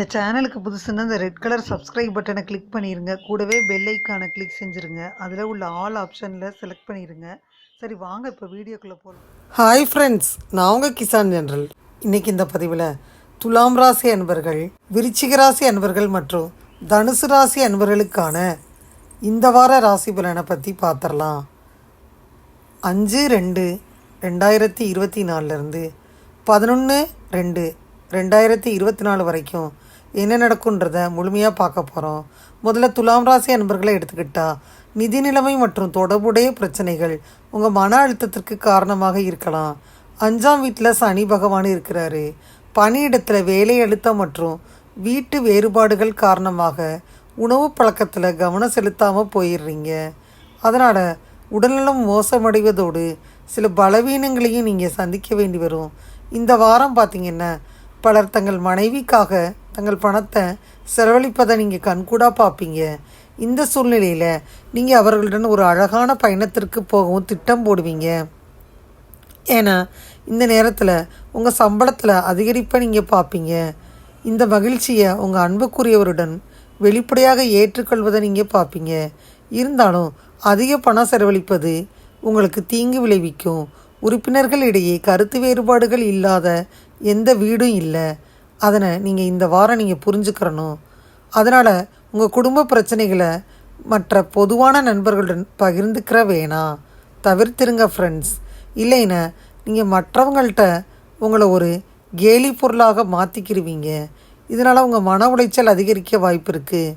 இந்த சேனலுக்கு புதுசுன்னா இந்த ரெட் கலர் சப்ஸ்கிரைப் பட்டனை கிளிக் பண்ணிடுங்க கூடவே பெல் ஐக்கானை கிளிக் செஞ்சுருங்க. அதில் உள்ள ஆல் ஆப்ஷனில் செலக்ட் பண்ணிடுங்க சரி வாங்க இப்போ வீடியோக்குள்ளே போகலாம் ஹாய் ஃப்ரெண்ட்ஸ் நான் உங்கள் கிசான் ஜென்ரல். இன்றைக்கி இந்த பதிவில் துலாம் ராசி அன்பர்கள் விருச்சிக ராசி அன்பர்கள் மற்றும் தனுசு ராசி அன்பர்களுக்கான இந்த வார ராசி பலனை பற்றி பார்த்துடலாம் அஞ்சு ரெண்டு ரெண்டாயிரத்தி இருபத்தி நாலுலேருந்து பதினொன்று ரெண்டு ரெண்டாயிரத்தி இருபத்தி நாலு வரைக்கும் என்ன நடக்குன்றத முழுமையாக பார்க்க போகிறோம் முதல்ல துலாம் ராசி அன்பர்களை எடுத்துக்கிட்டா நிதி நிலைமை மற்றும் தொடர்புடைய பிரச்சனைகள் உங்கள் மன அழுத்தத்திற்கு காரணமாக இருக்கலாம். அஞ்சாம் வீட்டில் சனி பகவான் இருக்கிறாரு. பணியிடத்தில் வேலை அழுத்தம் மற்றும் வீட்டு வேறுபாடுகள் காரணமாக உணவு பழக்கத்தில் கவனம் செலுத்தாமல் போயிடுறீங்க. அதனால் உடல்நலம் மோசமடைவதோடு சில பலவீனங்களையும் நீங்கள் சந்திக்க வேண்டி வரும். இந்த வாரம் பார்த்தீங்கன்னா பலர் தங்கள் மனைவிக்காக தங்கள் பணத்தை செலவழிப்பதை நீங்கள் கண்கூடாக பார்ப்பீங்க இந்த சூழ்நிலையில் நீங்கள் அவர்களுடன் ஒரு அழகான பயணத்திற்கு போகவும் திட்டம் போடுவீங்க. ஏன்னா இந்த நேரத்தில் உங்கள் சம்பளத்தில் அதிகரிப்பை நீங்கள் பார்ப்பீங்க இந்த மகிழ்ச்சியை உங்கள் அன்புக்குரியவருடன் வெளிப்படையாக ஏற்றுக்கொள்வதை நீங்கள் பார்ப்பீங்க இருந்தாலும் அதிக பணம் செலவழிப்பது உங்களுக்கு தீங்கு விளைவிக்கும். உறுப்பினர்களிடையே கருத்து வேறுபாடுகள் இல்லாத எந்த வீடும் இல்லை. அதனை நீங்கள் இந்த வாரம் நீங்கள் புரிஞ்சுக்கிறணும் அதனால் உங்கள் குடும்ப பிரச்சனைகளை மற்ற பொதுவான நண்பர்களுடன் பகிர்ந்துக்கிற வேணாம் தவிர்த்திருங்க ஃப்ரெண்ட்ஸ் இல்லைன்னா நீங்கள் மற்றவங்கள்ட்ட உங்களை ஒரு கேலி பொருளாக மாற்றிக்கிடுவீங்க இதனால் உங்கள் மன உளைச்சல் அதிகரிக்க வாய்ப்பு இருக்குது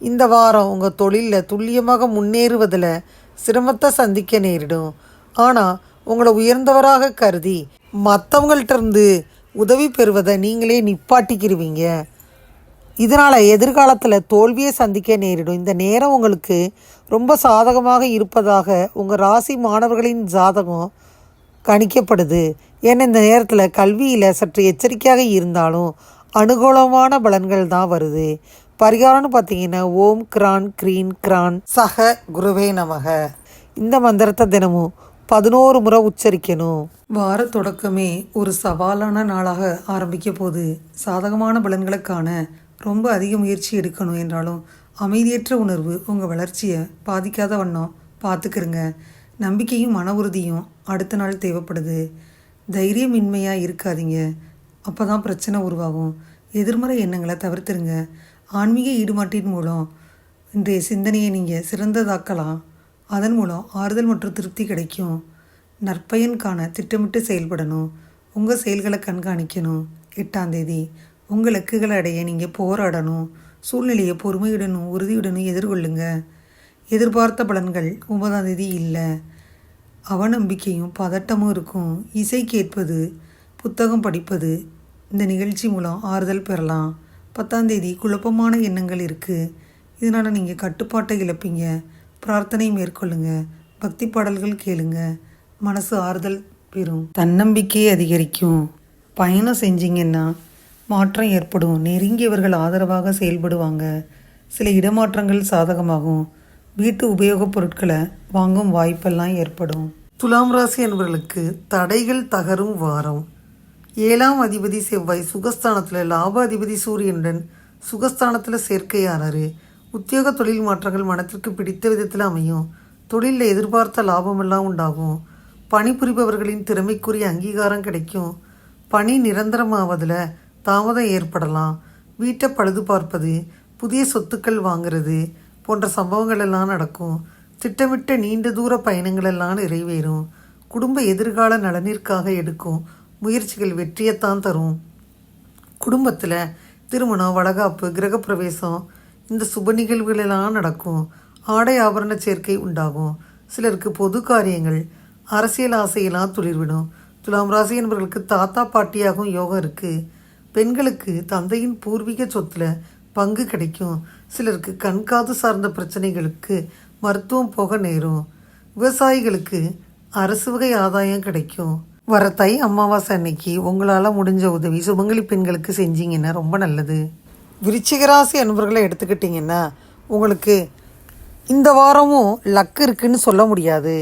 இந்த வாரம் உங்கள் தொழிலில் துல்லியமாக முன்னேறுவதில் சிரமத்தை சந்திக்க நேரிடும். ஆனால் உங்களை உயர்ந்தவராக கருதி மற்றவங்கள்ட்ட இருந்து உதவி பெறுவதை நீங்களே நிப்பாட்டிக்கிருவீங்க. இதனால் எதிர்காலத்தில் தோல்வியை சந்திக்க நேரிடும். இந்த நேரம் உங்களுக்கு ரொம்ப சாதகமாக இருப்பதாக உங்கள் ராசி மாணவர்களின் ஜாதகம் கணிக்கப்படுது. ஏன்னா இந்த நேரத்தில் கல்வியில் சற்று எச்சரிக்கையாக இருந்தாலும் அனுகூலமான பலன்கள் தான் வருது. பரிகாரம்னு பார்த்தீங்கன்னா ஓம் கிரான் க்ரீன் கிரான் சக குருவே நமக. இந்த மந்திரத்தை தினமும் பதினோரு முறை உச்சரிக்கணும். வார தொடக்கமே ஒரு சவாலான நாளாக ஆரம்பிக்க போது சாதகமான பலன்களை காண ரொம்ப அதிக முயற்சி எடுக்கணும் என்றாலும் அமைதியற்ற உணர்வு உங்கள் வளர்ச்சியை பாதிக்காத வண்ணம் பார்த்துக்கிறங்க. நம்பிக்கையும் மன உறுதியும் அடுத்த நாள் தேவைப்படுது. தைரியமின்மையாக இருக்காதீங்க. அப்போ தான் பிரச்சனை உருவாகும். எதிர்மறை எண்ணங்களை தவிர்த்துருங்க. ஆன்மீக ஈடுபாட்டின் மூலம் இன்றைய சிந்தனையை நீங்கள் சிறந்ததாக்கலாம். அதன் மூலம் ஆறுதல் மற்றும் திருப்தி கிடைக்கும். நற்பயன் காண திட்டமிட்டு செயல்படணும். உங்கள் செயல்களை கண்காணிக்கணும். எட்டாம் தேதி உங்கள் இலக்குகளை அடைய நீங்கள் போராடணும். சூழ்நிலையை பொறுமையுடனும் உறுதியுடனும் எதிர்கொள்ளுங்க. எதிர்பார்த்த பலன்கள் ஒன்பதாம் தேதி இல்லை. அவநம்பிக்கையும் பதட்டமும் இருக்கும். இசை கேட்பது புத்தகம் படிப்பது இந்த நிகழ்ச்சி மூலம் ஆறுதல் பெறலாம். பத்தாம் தேதி குழப்பமான எண்ணங்கள் இருக்குது இதனால் நீங்கள் கட்டுப்பாட்டை இழப்பீங்க. பிரார்த்தனை மேற்கொள்ளுங்க. பக்தி பாடல்கள் கேளுங்க. மனசு ஆறுதல் பெறும். தன்னம்பிக்கையை அதிகரிக்கும். பயணம் செஞ்சீங்கன்னா மாற்றம் ஏற்படும். நெருங்கியவர்கள் ஆதரவாக செயல்படுவாங்க. சில இடமாற்றங்கள் சாதகமாகும். வீட்டு உபயோகப் பொருட்களை வாங்கும் வாய்ப்பெல்லாம் ஏற்படும். துலாம் ராசி என்பவர்களுக்கு தடைகள் தகரும் வாரம். ஏழாம் அதிபதி செவ்வாய் சுகஸ்தானத்தில் லாப அதிபதி சூரியனுடன் சுகஸ்தானத்தில் சேர்க்கையானார். உத்தியோக தொழில் மாற்றங்கள் மனத்திற்கு பிடித்த விதத்தில் அமையும். தொழிலில் எதிர்பார்த்த லாபமெல்லாம் உண்டாகும். பணிபுரிபவர்களின் திறமைக்குரிய அங்கீகாரம் கிடைக்கும். பணி நிரந்தரமாவதில் தாமதம் ஏற்படலாம். வீட்டை பழுது பார்ப்பது புதிய சொத்துக்கள் வாங்குறது போன்ற சம்பவங்கள் எல்லாம் நடக்கும். திட்டமிட்ட நீண்ட தூர பயணங்கள் எல்லாம் நிறைவேறும். குடும்ப எதிர்கால நலனிற்காக எடுக்கும் முயற்சிகள் வெற்றியைத்தான் தரும். குடும்பத்தில் திருமணம் வளகாப்பு கிரகப்பிரவேசம் இந்த சுப நிகழ்வுகளெல்லாம் நடக்கும். ஆடை ஆபரண சேர்க்கை உண்டாகும். சிலருக்கு பொது காரியங்கள் அரசியல் ஆசையெல்லாம் துளிர்விடும். துலாம் ராசி என்பவர்களுக்கு தாத்தா பாட்டியாகவும் யோகம் இருக்குது பெண்களுக்கு தந்தையின் பூர்வீக சொத்துல பங்கு கிடைக்கும். சிலருக்கு கண்காது சார்ந்த பிரச்சனைகளுக்கு மருத்துவம் போக நேரும். விவசாயிகளுக்கு அரசு வகை ஆதாயம் கிடைக்கும். வர தை அமாவாசை அன்னைக்கு உங்களால் முடிஞ்ச உதவி சுமங்கலி பெண்களுக்கு செஞ்சீங்கன்னா ரொம்ப நல்லது. விருச்சிகராசி அன்பர்களை எடுத்துக்கிட்டிங்கன்னா உங்களுக்கு இந்த வாரமும் லக்கு இருக்குன்னு சொல்ல முடியாது.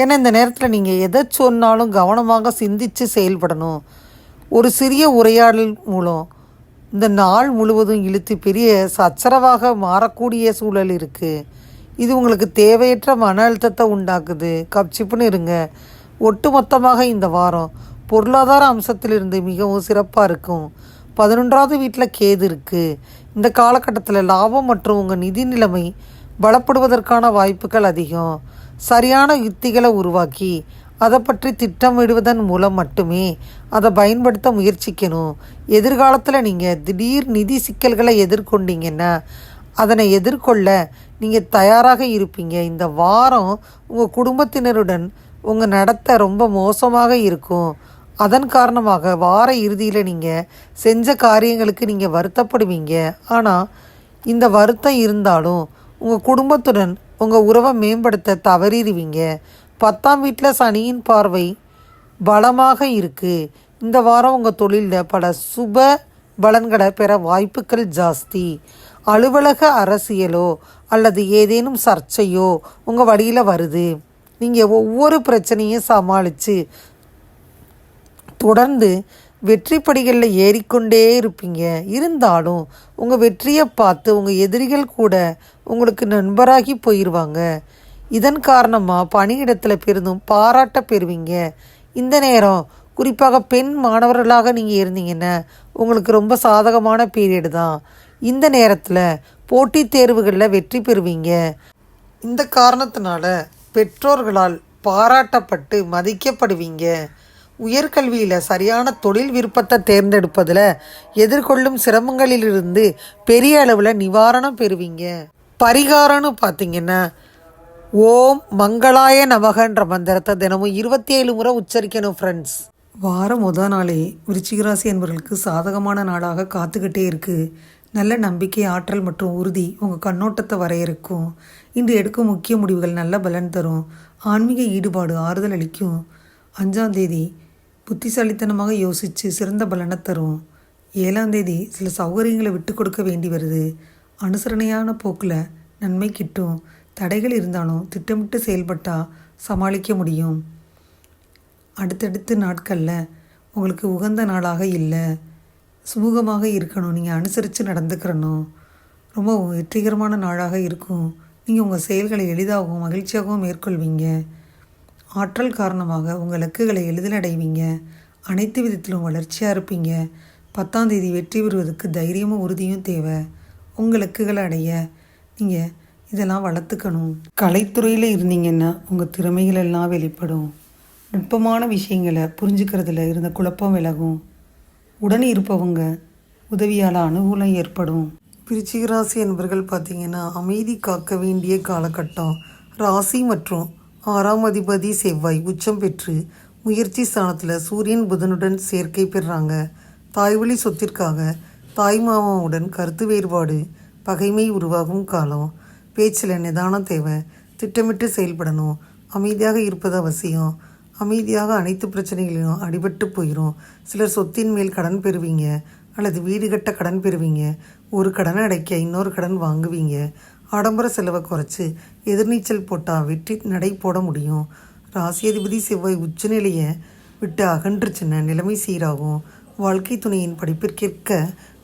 ஏன்னா இந்த நேரத்தில் நீங்கள் எதை சொன்னாலும் கவனமாக சிந்தித்து செயல்படணும். ஒரு சிறிய உரையாடல் மூலம் இந்த நாள் முழுவதும் இழுத்து பெரிய சச்சரவாக மாறக்கூடிய சூழல் இருக்குது இது உங்களுக்கு தேவையற்ற மன அழுத்தத்தை உண்டாக்குது. கப்சிப்புன்னு இருங்க. ஒட்டுமொத்தமாக இந்த வாரம் பொருளாதார அம்சத்திலிருந்து மிகவும் சிறப்பாக இருக்கும். பதினொன்றாவது வீட்டில் கேது இருக்குது இந்த காலகட்டத்தில் லாபம் மற்றும் உங்கள் நிதி நிலைமை பலப்படுவதற்கான வாய்ப்புகள் அதிகம். சரியான யுத்திகளை உருவாக்கி அதை பற்றி திட்டமிடுவதன் மூலம் மட்டுமே அதை பயன்படுத்த முயற்சிக்கணும். எதிர்காலத்தில் நீங்கள் திடீர் நிதி சிக்கல்களை எதிர்கொண்டீங்கன்னா அதனை எதிர்கொள்ள நீங்கள் தயாராக இருப்பீங்க. இந்த வாரம் உங்கள் குடும்பத்தினருடன் உங்கள் நடத்தை ரொம்ப மோசமாக இருக்கும். அதன் காரணமாக வார இறுதியில் நீங்கள் செஞ்ச காரியங்களுக்கு நீங்கள் வருத்தப்படுவீங்க. ஆனால் இந்த வருத்தம் இருந்தாலும் உங்கள் குடும்பத்துடன் உங்கள் உறவை மேம்படுத்த தவறிடுவீங்க. பத்தாம் வீட்டில் சனியின் பார்வை பலமாக இருக்குது இந்த வாரம் உங்கள் தொழிலில் பல சுப பலன்களை பெற வாய்ப்புகள் ஜாஸ்தி. அலுவலக அரசியலோ அல்லது ஏதேனும் சர்ச்சையோ உங்கள் வழியில் வருது. நீங்கள் ஒவ்வொரு பிரச்சனையும் சமாளித்து தொடர்ந்து வெற்றி படிகளில் ஏறிக்கொண்டே இருப்பீங்க. இருந்தாலும் உங்கள் வெற்றியை பார்த்து உங்கள் எதிரிகள் கூட உங்களுக்கு நண்பராகி போயிடுவாங்க இதன் காரணமாக பணியிடத்தில் பெரிதும் பாராட்ட பெறுவீங்க. இந்த நேரம் குறிப்பாக பெண் மாணவர்களாக நீங்கள் இருந்தீங்கன்னா உங்களுக்கு ரொம்ப சாதகமான பீரியடு தான். இந்த நேரத்தில் போட்டித் தேர்வுகளில் வெற்றி பெறுவீங்க. இந்த காரணத்தினால பெற்றோர்களால் பாராட்டப்பட்டு மதிக்கப்படுவீங்க. உயர்கல்வியில் சரியான தொழில் விருப்பத்தை தேர்ந்தெடுப்பதில் எதிர்கொள்ளும் சிரமங்களிலிருந்து பெரிய அளவில் நிவாரணம் பெறுவீங்க. பரிகாரம்னு பார்த்தீங்கன்னா ஓம் மங்களாய நமகன்ற மந்திரத்தை தினமும் இருபத்தி ஏழு முறை உச்சரிக்கணும் ஃப்ரெண்ட்ஸ் வாரம் முத நாளே விருச்சிகராசி என்பவர்களுக்கு சாதகமான நாளாக காத்துக்கிட்டே இருக்குது நல்ல நம்பிக்கை ஆற்றல் மற்றும் உறுதி உங்கள் கண்ணோட்டத்தை வரையறுக்கும் இன்று எடுக்கும் முக்கிய முடிவுகள் நல்ல பலன் தரும். ஆன்மீக ஈடுபாடு ஆறுதல் அளிக்கும். அஞ்சாம் தேதி புத்திசாலித்தனமாக யோசித்து சிறந்த பலனை தரும். ஏழாம் தேதி சில சௌகரியங்களை விட்டு கொடுக்க வேண்டி வருது. அனுசரணையான போக்கில் நன்மை கிட்டும். தடைகள் இருந்தாலும் திட்டமிட்டு செயல்பட்டால் சமாளிக்க முடியும். அடுத்தடுத்த நாட்களில் உங்களுக்கு உகந்த நாளாக இல்லை. சுமூகமாக இருக்கணும். நீங்கள் அனுசரித்து நடந்துக்கிறணும். ரொம்ப வெற்றிகரமான நாளாக இருக்கும். நீங்கள் உங்கள் செயல்களை எளிதாகவும் மகிழ்ச்சியாகவும் மேற்கொள்வீங்க. ஆற்றல் காரணமாக உங்கள் இலக்குகளை எளிதில் அடைவீங்க. அனைத்து விதத்திலும் வளர்ச்சியாக இருப்பீங்க. பத்தாம் தேதி வெற்றி பெறுவதற்கு தைரியமும் உறுதியும் தேவை. உங்கள் இலக்குகளை அடைய நீங்கள் இதெல்லாம் வளர்த்துக்கணும். கலைத்துறையில் இருந்தீங்கன்னா உங்கள் திறமைகள் எல்லாம் வெளிப்படும். நுட்பமான விஷயங்களை புரிஞ்சுக்கிறதுல இருந்த குழப்பம் விலகும். உடன் இருப்பவங்க உதவியால் அனுகூலம் ஏற்படும். விருச்சிக என்பவர்கள் என்பர்கள் பார்த்தீங்கன்னா அமைதி காக்க வேண்டிய காலகட்டம். ராசி மற்றும் ஆறாம் அதிபதி செவ்வாய் உச்சம் பெற்று முயற்சி ஸ்தானத்தில் சூரியன் புதனுடன் சேர்க்கை பெறுறாங்க தாய்வழி சொத்திற்காக தாய் மாமாவுடன் கருத்து வேறுபாடு பகைமை உருவாகும் காலம். பேச்சில் நிதானம் தேவை திட்டமிட்டு செயல்படணும். அமைதியாக இருப்பது அவசியம். அமைதியாக அனைத்து பிரச்சனைகளிலும் அடிபட்டு போயிடும் சிலர் சொத்தின் மேல் கடன் பெறுவீங்க அல்லது வீடு கட்ட கடன் பெறுவீங்க. ஒரு கடனை அடைக்க இன்னொரு கடன் வாங்குவீங்க. ஆடம்பர செலவை குறைச்சி எதிர்நீச்சல் போட்டால் வெற்றி நடை போட முடியும். ராசியதிபதி செவ்வாய் உச்சநிலையை விட்டு அகன்றுச்சுன்னா நிலைமை சீராகும். வாழ்க்கை துணையின் படிப்பிற்கேற்க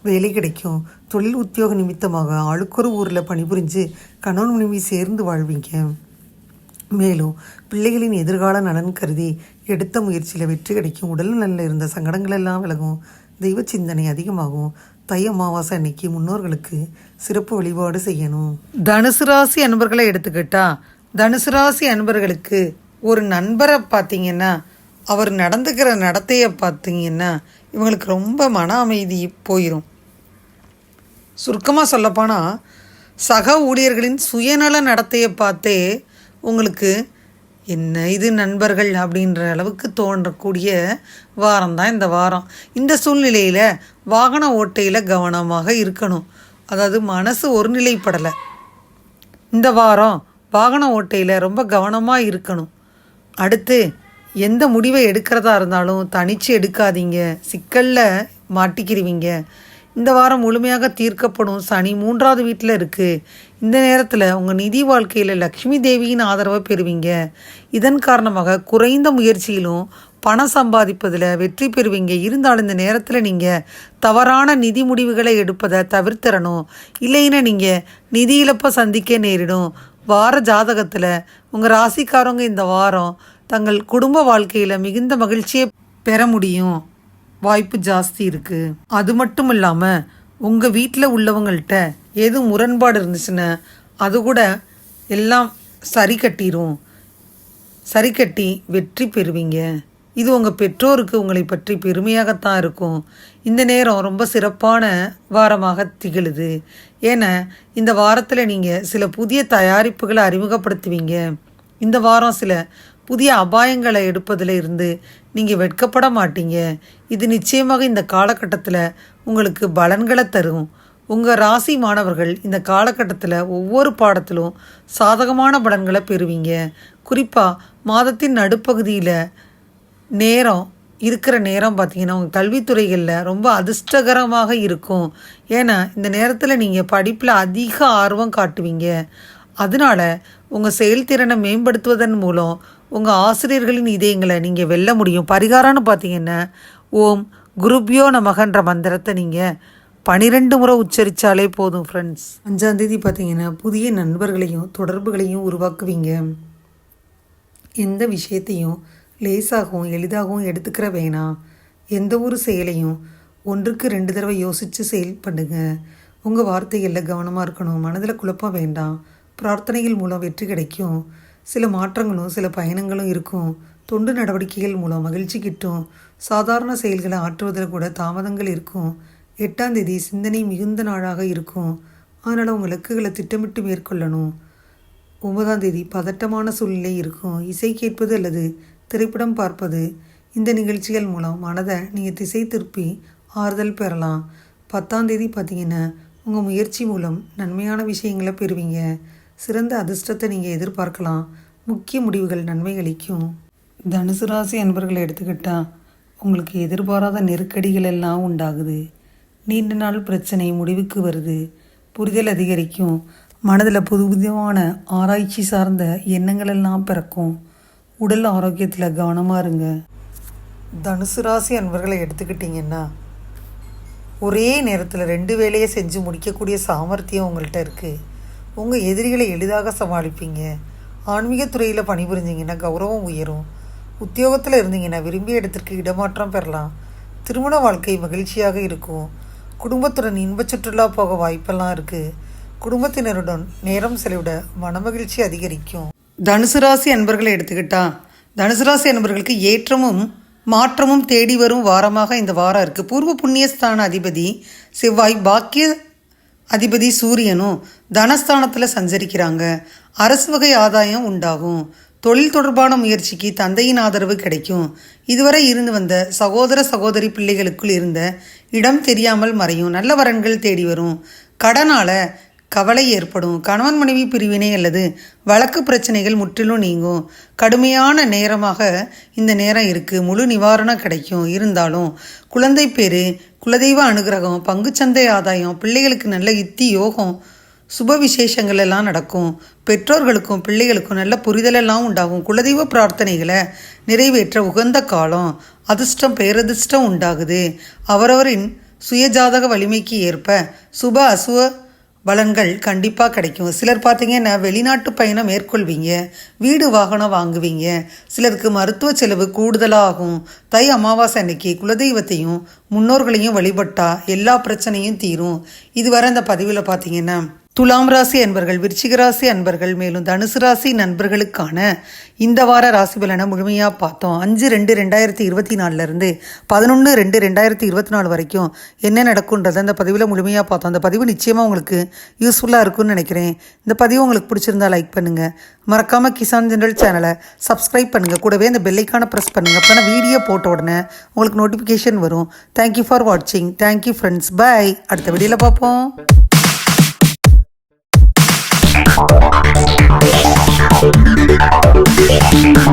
வேலை கிடைக்கும். தொழில் உத்தியோக நிமித்தமாக ஆளுக்கொரு ஊரில் பணிபுரிஞ்சு கணவன் மனைவி சேர்ந்து வாழ்வீங்க. மேலும் பிள்ளைகளின் எதிர்கால நலன் கருதி எடுத்த முயற்சியில் வெற்றி கிடைக்கும். உடல் நலில் இருந்த சங்கடங்கள் எல்லாம் விலகும். தெய்வ சிந்தனை அதிகமாகும். தை அமாவாசை அன்னைக்கு முன்னோர்களுக்கு சிறப்பு வழிபாடு செய்யணும். தனுசு ராசி அன்பர்களை எடுத்துக்கிட்டா தனுசு ராசி அன்பர்களுக்கு ஒரு நண்பரை பார்த்தீங்கன்னா அவர் நடந்துக்கிற நடத்தையை பார்த்தீங்கன்னா இவங்களுக்கு ரொம்ப மன அமைதி போயிடும் சுருக்கமாக சொல்லப்போனால் சக ஊழியர்களின் சுயநல நடத்தையை பார்த்தே உங்களுக்கு என்ன இது நண்பர்கள் அப்படின்ற அளவுக்கு தோன்றக்கூடிய வாரம் தான் இந்த வாரம். இந்த சூழ்நிலையில் வாகன ஓட்டையில் கவனமாக இருக்கணும். அதாவது மனசு ஒருநிலைப்படலை. இந்த வாரம் வாகன ஓட்டையில் ரொம்ப கவனமாக இருக்கணும். அடுத்து எந்த முடிவை எடுக்கிறதா இருந்தாலும் தனித்து எடுக்காதீங்க. சிக்கலில் மாட்டிக்கிருவீங்க. இந்த வாரம் முழுமையாக தீர்க்கப்படும் சனி மூன்றாவது வீட்டில் இருக்குது இந்த நேரத்தில் உங்கள் நிதி வாழ்க்கையில் லக்ஷ்மி தேவியின் ஆதரவை பெறுவீங்க. இதன் காரணமாக குறைந்த முயற்சியிலும் பணம் சம்பாதிப்பதில் வெற்றி பெறுவீங்க. இருந்தாலும் இந்த நேரத்தில் நீங்கள் தவறான நிதி முடிவுகளை எடுப்பதை தவிர்த்திடணும் இல்லைன்னா நீங்கள் நிதி இழப்பை சந்திக்க நேரிடும். வார ஜாதகத்தில் உங்கள் ராசிக்காரவங்க இந்த வாரம் தங்கள் குடும்ப வாழ்க்கையில் மிகுந்த மகிழ்ச்சியை பெற முடியும். வாய்ப்பு ஜாஸ்தி இருக்குது அது மட்டும் இல்லாமல் உங்கள் வீட்டில் உள்ளவங்கள்ட்ட ஏதும் முரண்பாடு இருந்துச்சுன்னா அது கூட எல்லாம் சரி கட்டிடும் சரி கட்டி வெற்றி பெறுவீங்க. இது உங்கள் பெற்றோருக்கு உங்களை பற்றி பெருமையாகத்தான் இருக்கும். இந்த நேரம் ரொம்ப சிறப்பான வாரமாக திகழுது. ஏன்னா இந்த வாரத்தில் நீங்கள் சில புதிய தயாரிப்புகளை அறிமுகப்படுத்துவீங்க. இந்த வாரம் சில புதிய அபாயங்களை எடுப்பதில் இருந்து நீங்கள் வெட்கப்பட மாட்டீங்க. இது நிச்சயமாக இந்த காலகட்டத்தில் உங்களுக்கு பலன்களை தரும். உங்கள் ராசி மாணவர்கள் இந்த காலகட்டத்தில் ஒவ்வொரு பாடத்திலும் சாதகமான பலன்களை பெறுவீங்க. குறிப்பாக மாதத்தின் நடுப்பகுதியில் நேரம் இருக்கிற நேரம் பார்த்தீங்கன்னா உங்கள் கல்வித்துறைகளில் ரொம்ப அதிர்ஷ்டகரமாக இருக்கும். ஏன்னா இந்த நேரத்தில் நீங்கள் படிப்பில் அதிக ஆர்வம் காட்டுவீங்க. அதனால உங்கள் செயல்திறனை மேம்படுத்துவதன் மூலம் உங்கள் ஆசிரியர்களின் இதயங்களை நீங்கள் வெல்ல முடியும். பரிகாரம்னு பார்த்தீங்கன்னா ஓம் குருப்யோ நமகன்ற மந்திரத்தை நீங்கள் பனிரெண்டு முறை உச்சரித்தாலே போதும் ஃப்ரெண்ட்ஸ் அஞ்சாந்தேதி பார்த்தீங்கன்னா புதிய நண்பர்களையும் தொடர்புகளையும் உருவாக்குவீங்க. எந்த விஷயத்தையும் லேசாகவும் எளிதாகவும் எடுத்துக்கிற வேணாம் எந்த ஒரு செயலையும் ஒன்றுக்கு ரெண்டு தடவை யோசித்து செயல் பண்ணுங்க. உங்கள் வார்த்தைகளில் கவனமாக இருக்கணும். மனதில் குழப்பம் வேண்டாம். பிரார்த்தனைகள் மூலம் வெற்றி கிடைக்கும். சில மாற்றங்களும் சில பயணங்களும் இருக்கும். தொண்டு நடவடிக்கைகள் மூலம் மகிழ்ச்சி கிட்டும். சாதாரண செயல்களை ஆற்றுவதில் கூட தாமதங்கள் இருக்கும். எட்டாம் தேதி சிந்தனை மிகுந்த நாளாக இருக்கும். அதனால் உங்கள் இலக்குகளை திட்டமிட்டு மேற்கொள்ளணும். ஒன்பதாம் தேதி பதட்டமான சூழ்நிலை இருக்கும். இசை கேட்பது அல்லது திரைப்படம் பார்ப்பது. இந்த நிகழ்ச்சிகள் மூலம் மனதை நீங்கள் திசை திருப்பி ஆறுதல் பெறலாம். பத்தாம் தேதி பார்த்தீங்கன்னா உங்கள் முயற்சி மூலம் நன்மையான விஷயங்களை பெறுவீங்க. சிறந்த அதிர்ஷ்டத்தை நீங்கள் எதிர்பார்க்கலாம். முக்கிய முடிவுகள் நன்மை அளிக்கும். தனுசு ராசி அன்பர்களை எடுத்துக்கிட்டால் உங்களுக்கு எதிர்பாராத நெருக்கடிகள் எல்லாம் உண்டாகுது. நீண்ட நாள் பிரச்சனை முடிவுக்கு வருது. புரிதல் அதிகரிக்கும். மனதில் புது புதுவிதமான ஆராய்ச்சி சார்ந்த எண்ணங்கள் எல்லாம் பிறக்கும். உடல் ஆரோக்கியத்தில் கவனமாக இருங்க. தனுசு ராசி அன்பர்களை எடுத்துக்கிட்டிங்கன்னா ஒரே நேரத்தில் ரெண்டு வேலையை செஞ்சு முடிக்கக்கூடிய சாமர்த்தியம் உங்கள்கிட்ட இருக்குது உங்கள் எதிரிகளை எளிதாக சமாளிப்பீங்க. ஆன்மீக துறையில் பணிபுரிஞ்சிங்கன்னா கௌரவம் உயரும். உத்தியோகத்தில் இருந்தீங்கன்னா விரும்பிய இடத்திற்கு இடமாற்றம் பெறலாம். திருமண வாழ்க்கை மகிழ்ச்சியாக இருக்கும். குடும்பத்துடன் இன்பச் சுற்றுலா போக வாய்ப்பெல்லாம் இருக்குது குடும்பத்தினருடன் நேரம் செலவிட மனமகிழ்ச்சி அதிகரிக்கும். தனுசு ராசி அன்பர்களை எடுத்துக்கிட்டா தனுசு ராசி அன்பர்களுக்கு ஏற்றமும் மாற்றமும் தேடி வரும் வாரமாக இந்த வாரம் இருக்குது பூர்வ புண்ணியஸ்தான அதிபதி செவ்வாய் பாக்கிய அதிபதி சூரியனும் தனஸ்தானத்தில் சஞ்சரிக்கிறாங்க. அரசு வகை ஆதாயம் உண்டாகும். தொழில் தொடர்பான முயற்சிக்கு தந்தையின் ஆதரவு கிடைக்கும். இதுவரை இருந்து வந்த சகோதர சகோதரி பிள்ளைகளுக்குள் இருந்த இடம் தெரியாமல் மறையும் நல்ல வரன்கள் தேடி வரும். கடனால கவலை ஏற்படும். கணவன் மனைவி பிரிவினை அல்லது வழக்கு பிரச்சனைகள் முற்றிலும் நீங்கும். கடுமையான நேரமாக இந்த நேரம் இருக்குது முழு நிவாரணம் கிடைக்கும். இருந்தாலும் குழந்தை பேரு குலதெய்வ அனுகிரகம் பங்குச்சந்தை ஆதாயம் பிள்ளைகளுக்கு நல்ல யுத்தி யோகம் சுப விசேஷங்கள் எல்லாம் நடக்கும். பெற்றோர்களுக்கும் பிள்ளைகளுக்கும் நல்ல புரிதலெல்லாம் உண்டாகும். குலதெய்வ பிரார்த்தனைகளை நிறைவேற்ற உகந்த காலம் அதிர்ஷ்டம் பேரதிர்ஷ்டம் உண்டாகுது. அவரவரின் சுயஜாதக வலிமைக்கு ஏற்ப சுப அசுவ பலன்கள் கண்டிப்பாக கிடைக்கும். சிலர் பார்த்தீங்கன்னா வெளிநாட்டு பயணம் மேற்கொள்வீங்க வீடு வாகனம் வாங்குவீங்க. சிலருக்கு மருத்துவ செலவு கூடுதலாகும். தை அமாவாசை அன்னைக்கு குலதெய்வத்தையும் முன்னோர்களையும் வழிபட்டா எல்லா பிரச்சனையும் தீரும். இதுவரை அந்த பதிவில் பார்த்தீங்கன்னா துலாம் ராசி அன்பர்கள் விருச்சிக ராசி அன்பர்கள் மேலும் தனுசு ராசி நண்பர்களுக்கான இந்த வார ராசி பலனை முழுமையாக பார்த்தோம். அஞ்சு ரெண்டு ரெண்டாயிரத்தி இருபத்தி நாலுலேருந்து பதினொன்று ரெண்டு ரெண்டாயிரத்தி இருபத்தி நாலு வரைக்கும் என்ன நடக்குன்றதை அந்த பதிவில் முழுமையாக பார்த்தோம். அந்த பதிவு நிச்சயமாக உங்களுக்கு யூஸ்ஃபுல்லாக இருக்கும்னு நினைக்கிறேன். இந்த பதிவு உங்களுக்கு பிடிச்சிருந்தா லைக் பண்ணுங்கள் மறக்காமல் கிசான் ஜென்ரல் சேனலை சப்ஸ்கிரைப் பண்ணுங்கள் கூடவே அந்த பெல்லைக்கான ப்ரெஸ் பண்ணுங்கள் அப்போ வீடியோ போட்ட உடனே உங்களுக்கு நோட்டிஃபிகேஷன் வரும். தேங்க்யூ ஃபார் வாட்சிங் தேங்க்யூ ஃப்ரெண்ட்ஸ் பை அடுத்த வீடியோவில் பார்ப்போம். レッツゴー!